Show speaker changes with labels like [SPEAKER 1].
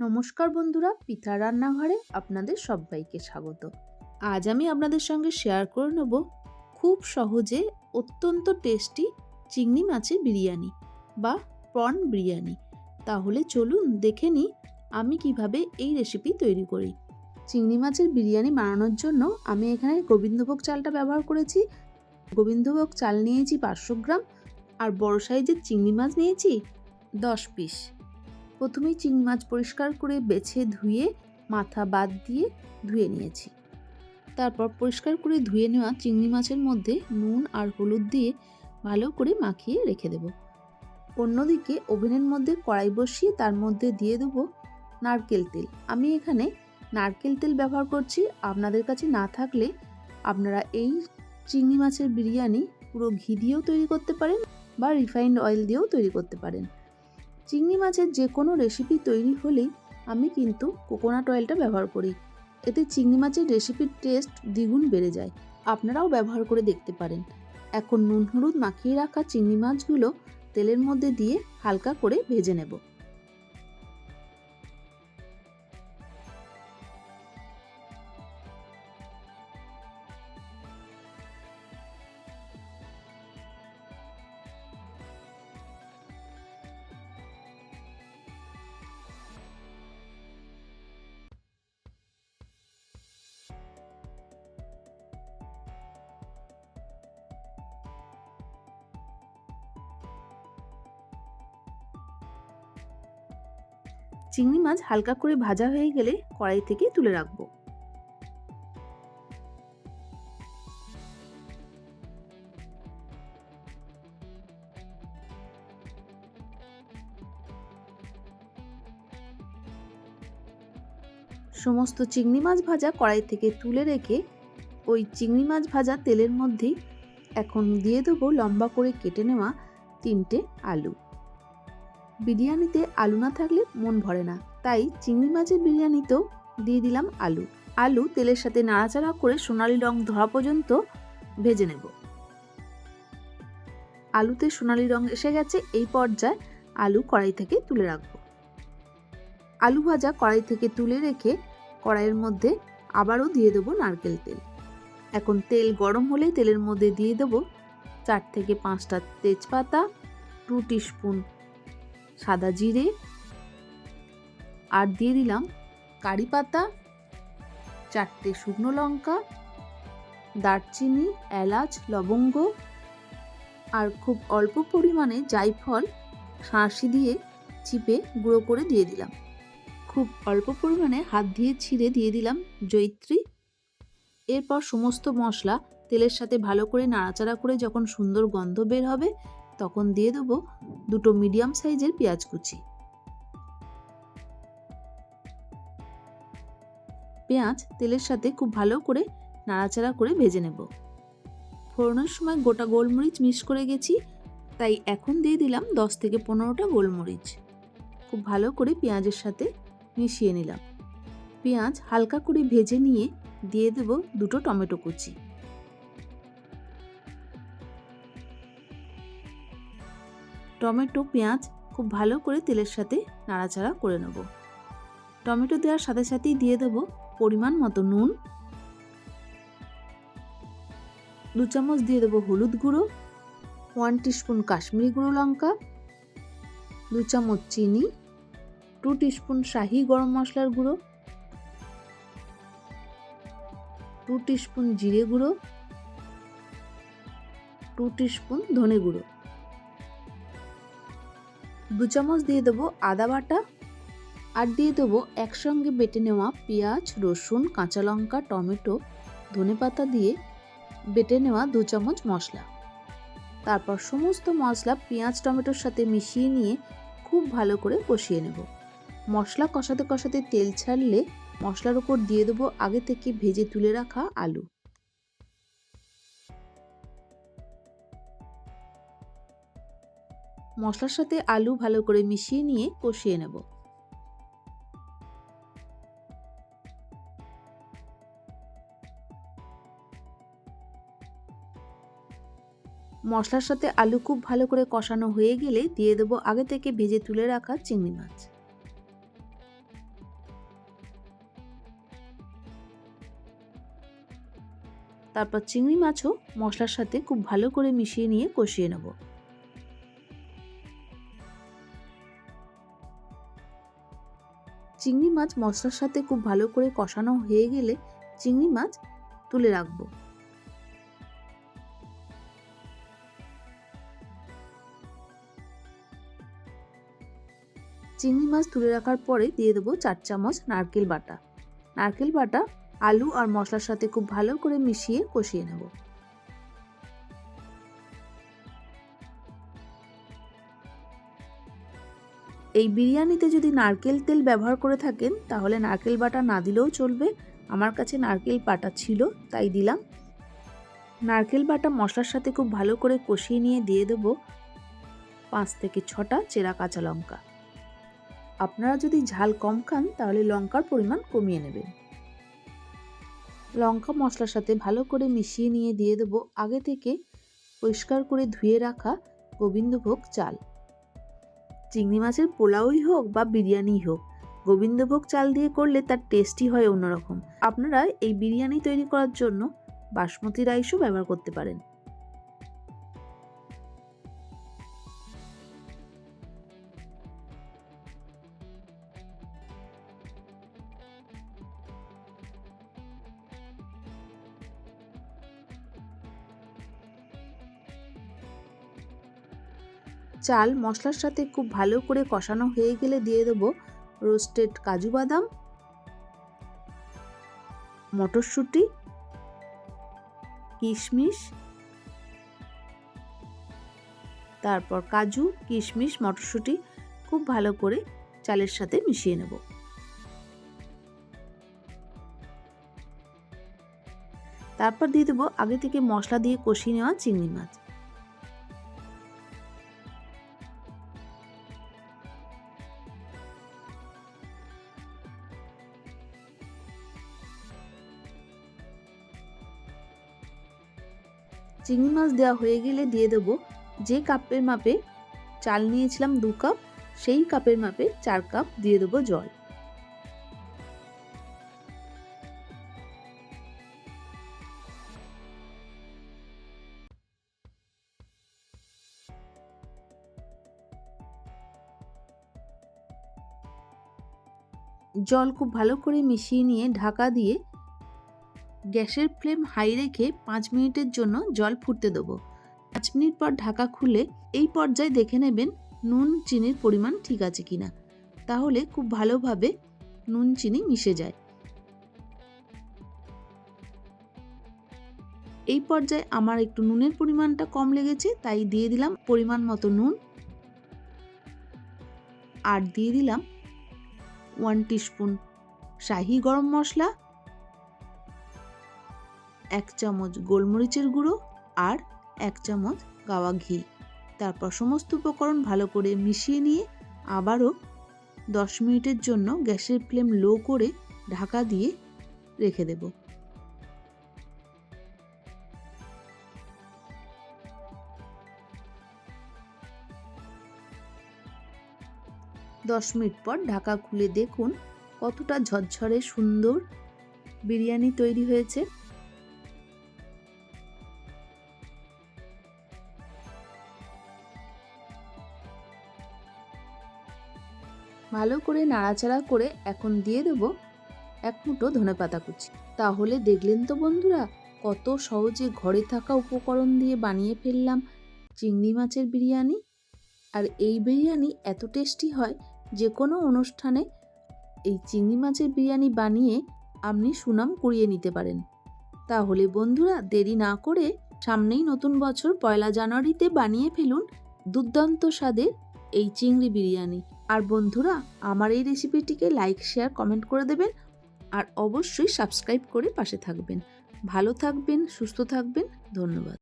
[SPEAKER 1] নমস্কার বন্ধুরা পিতা রান্নাঘরে আপনাদের সবাইকে স্বাগত। আজ আমি আপনাদের সঙ্গে শেয়ার করে নেব খুব সহজে অত্যন্ত টেস্টি চিংড়ি মাছের বিরিয়ানি বা প্রন বিরিয়ানি। তাহলে চলুন দেখে নিই আমি কীভাবে এই রেসিপি তৈরি করি। চিংড়ি মাছের বিরিয়ানি বানানোর জন্য আমি এখানে গোবিন্দভোগ চালটা ব্যবহার করেছি। গোবিন্দভোগ চাল নিয়েছি পাঁচশো গ্রাম আর বড় সাইজের চিংড়ি মাছ নিয়েছি দশ পিস প্রথমেই চিংড়ি মাছ পরিষ্কার করে বেছে ধুয়ে মাথা বাদ দিয়ে ধুয়ে নিয়েছি। তারপর পরিষ্কার করে ধুয়ে নেওয়া চিংড়ি মাছের মধ্যে নুন আর হলুদ দিয়ে ভালো করে মাখিয়ে রেখে দেব। অন্যদিকে ওভেনের মধ্যে কড়াই বসিয়ে তার মধ্যে দিয়ে দেবো নারকেল তেল। আমি এখানে নারকেল তেল ব্যবহার করছি। আপনাদের কাছে না থাকলে আপনারা এই চিংড়ি মাছের বিরিয়ানি পুরো ঘি দিয়েও তৈরি করতে পারেন বা রিফাইন্ড অয়েল দিয়েও তৈরি করতে পারেন। চিংড়ি মাছের যে কোনো রেসিপি তৈরি হলেই আমি কিন্তু কোকোনাট অয়েলটা ব্যবহার করি। এতে চিংড়ি মাছের রেসিপির টেস্ট দ্বিগুণ বেড়ে যায়। আপনারাও ব্যবহার করে দেখতে পারেন। এখন নুন, হলুদ মাখিয়ে রাখা চিংড়ি মাছগুলো তেলের মধ্যে দিয়ে হালকা করে ভেজে নেব। চিংড়ি মাছ হালকা করে ভাজা হয়ে গেলে কড়াই থেকে তুলে রাখব। সমস্ত চিংড়ি মাছ ভাজা কড়াই থেকে তুলে রেখে ওই চিংড়ি মাছ ভাজা তেলের মধ্যেই এখন দিয়ে দেবো লম্বা করে কেটে নেওয়া তিনটে আলু। বিরিয়ানিতে আলু না থাকলে মন ভরে না। তাই চিংড়ি মাছের বিরিয়ানিতেও দিয়ে দিলাম আলু। আলু তেলের সাথে নাড়াচাড়া করে সোনালি রং ধরা পর্যন্ত ভেজে নেব। আলুতে সোনালি রং এসে গেছে, এই পর্যায়ে আলু কড়াই থেকে তুলে রাখব। আলু ভাজা কড়াই থেকে তুলে রেখে কড়াইয়ের মধ্যে আবারও দিয়ে দেবো নারকেল তেল। এখন তেল গরম হলে তেলের মধ্যে দিয়ে দেবো চার থেকে পাঁচটা তেজপাতা টু টিস্পুন সাদা জিরে আর দিয়ে দিলাম কারি পাতা, চারটে শুকনো লঙ্কা, দারচিনি, এলাচ, লবঙ্গ আর খুব অল্প পরিমাণে জায়ফল শাঁসি দিয়ে চিপে গুঁড়ো করে দিয়ে দিলাম। খুব অল্প পরিমাণে হাত দিয়ে ছিঁড়ে দিয়ে দিলাম জৈত্রী এরপর সমস্ত মশলা তেলের সাথে ভালো করে নাড়াচাড়া করে যখন সুন্দর গন্ধ বের হবে তখন দিয়ে দেবো দুটো মিডিয়াম সাইজের পেঁয়াজ কুচি। পেঁয়াজ তেলের সাথে খুব ভালো করে নাড়াচাড়া করে ভেজে নেব। ফোড়নের সময় গোটা গোলমরিচ মিক্স করে গেছি, তাই এখন দিয়ে দিলাম দশ থেকে পনেরোটা গোলমরিচ। খুব ভালো করে পেঁয়াজের সাথে মিশিয়ে নিলাম। পেঁয়াজ হালকা করে ভেজে নিয়ে দিয়ে দেব দুটো টমেটো কুচি। টমেটো, পেঁয়াজ খুব ভালো করে তেলের সাথে নাড়াচাড়া করে নেব। টমেটো দেওয়ার সাথে সাথেই দিয়ে দেব পরিমাণ মতো নুন। দু চামচ দিয়ে দেবো হলুদ গুঁড়ো ওয়ান টিস্পুন কাশ্মীরি গুঁড়ো লঙ্কা, দু চামচ চিনি টু টিস্পুন শাহি গরম মশলার গুঁড়ো টু টিস্পুন জিরে গুঁড়ো টু টিস্পুন ধনে গুঁড়ো। দু চামচ দিয়ে দেবো আদা বাটা আর দিয়ে দেবো একসঙ্গে বেটে নেওয়া পেঁয়াজ, রসুন, কাঁচা লঙ্কা, টমেটো, ধনে পাতা দিয়ে বেটে নেওয়া দু চামচ মশলা। তারপর সমস্ত মশলা পেঁয়াজ, টমেটোর সাথে মিশিয়ে নিয়ে খুব ভালো করে কষিয়ে নেব। মশলা কষাতে কষাতে তেল ছাড়লে মশলার উপর দিয়ে দেবো আগে থেকে ভেজে তুলে রাখা আলু। মশলার সাথে আলু ভালো করে মিশিয়ে নিয়ে কষিয়ে নেব। মশলার সাথে আলু খুব ভালো করে কষানো হয়ে গেলে দিয়ে দেবো আগে থেকে ভেজে তুলে রাখা চিংড়ি মাছ। তারপর চিংড়ি মাছও মশলার সাথে খুব ভালো করে মিশিয়ে নিয়ে কষিয়ে নেব। চিংড়ি মাছ মশলার সাথে খুব ভালো করে কষানো হয়ে গেলে চিংড়ি মাছ তুলে রাখব। চিংড়ি মাছ তুলে রাখার পরে দিয়ে দেবো চার চামচ নারকেল বাটা। নারকেল বাটা, আলু আর মশলার সাথে খুব ভালো করে মিশিয়ে কষিয়ে নেব। এই বিরিয়ানিতে যদি নারকেল তেল ব্যবহার করে থাকেন, তাহলে নারকেল বাটা না দিলেও চলবে। আমার কাছে নারকেল বাটা ছিল, তাই দিলাম। নারকেল বাটা মশলার সাথে খুব ভালো করে কষিয়ে নিয়ে দিয়ে দেব পাঁচ থেকে ছটা চেরা কাঁচা লঙ্কা। আপনারা যদি ঝাল কম খান, তাহলে লঙ্কার পরিমাণ কমিয়ে নেবেন। লঙ্কা মশলার সাথে ভালো করে মিশিয়ে নিয়ে দিয়ে দেবো। আগে থেকে পরিষ্কার করে ধুয়ে রাখা গোবিন্দভোগ চাল। চিংড়ি মাছের পোলাওই হোক বা বিরিয়ানি হোক, গোবিন্দভোগ চাল দিয়ে করলে তার টেস্টই হয় অন্যরকম। আপনারা এই বিরিয়ানি তৈরি করার জন্য বাসমতি রাইসও ব্যবহার করতে পারেন। চাল মশলার সাথে খুব ভালো করে কষানো হয়ে গেলে দিয়ে দেবো রোস্টেড কাজু বাদাম, মটরশুঁটি, কিশমিশ, তারপর কাজু, কিশমিশ, মটরশুঁটি খুব ভালো করে চালের সাথে মিশিয়ে নেব। তারপর দিয়ে দেবো আগে থেকে মশলা দিয়ে কষিয়ে নেওয়া চিংড়ি মাছ। চিংড়ি মাছ দেওয়া হয়ে গেলে দিয়ে দেবো যে কাপের মাপে চাল নিয়েছিলাম দু কাপ, সেই কাপের মাপে চার কাপ দিয়ে দেবো জল। জল খুব ভালো করে মিশিয়ে নিয়ে ঢাকা দিয়ে গ্যাসের ফ্লেম হাই রেখে পাঁচ মিনিটের জন্য জল ফুটতে দেবো। পাঁচ মিনিট পর ঢাকা খুলে এই পর্যায়ে দেখে নেবেন নুন, চিনির পরিমাণ ঠিক আছে কিনা। তাহলে খুব ভালোভাবে নুন, চিনি মিশে যায়। এই পর্যায়ে আমার একটু নুনের পরিমাণটা কম লেগেছে, তাই দিয়ে দিলাম পরিমাণ মতো নুন। আর দিয়ে দিলাম ওয়ান টিস্পুন শাহি গরম মশলা। এক চামচ গোলমরিচের গুঁড়ো আর এক চামচ গাওয়া ঘি। তারপর সমস্ত উপকরণ ভালো করে মিশিয়ে নিয়ে আবারও দশ মিনিটের জন্য গ্যাসের ফ্লেম লো করে ঢাকা দিয়ে রেখে দেব। দশ মিনিট পর ঢাকা খুলে দেখুন কতটা ঝরঝরে সুন্দর বিরিয়ানি তৈরি হয়েছে। ভালো করে নাড়াচাড়া করে এখন দিয়ে দেবো এক মুঠো ধনে পাতা কুচি। তাহলে দেখলেন তো বন্ধুরা, কত সহজে ঘরে থাকা উপকরণ দিয়ে বানিয়ে ফেললাম চিংড়ি মাছের বিরিয়ানি। আর এই বিরিয়ানি এত টেস্টি হয়, যে কোনো অনুষ্ঠানে এই চিংড়ি মাছের বিরিয়ানি বানিয়ে আপনি সুনাম কুড়িয়ে নিতে পারেন। তাহলে বন্ধুরা, দেরি না করে সামনেই নতুন বছর পয়লা জানুয়ারিতে বানিয়ে ফেলুন দুর্দান্ত স্বাদের এই চিংড়ি বিরিয়ানি। আর বন্ধুরা, আমার এই রেসিপিটিকে লাইক শেয়ার কমেন্ট করে দেবেন আর অবশ্যই সাবস্ক্রাইব করে পাশে থাকবেন। ভালো থাকবেন, সুস্থ থাকবেন, ধন্যবাদ।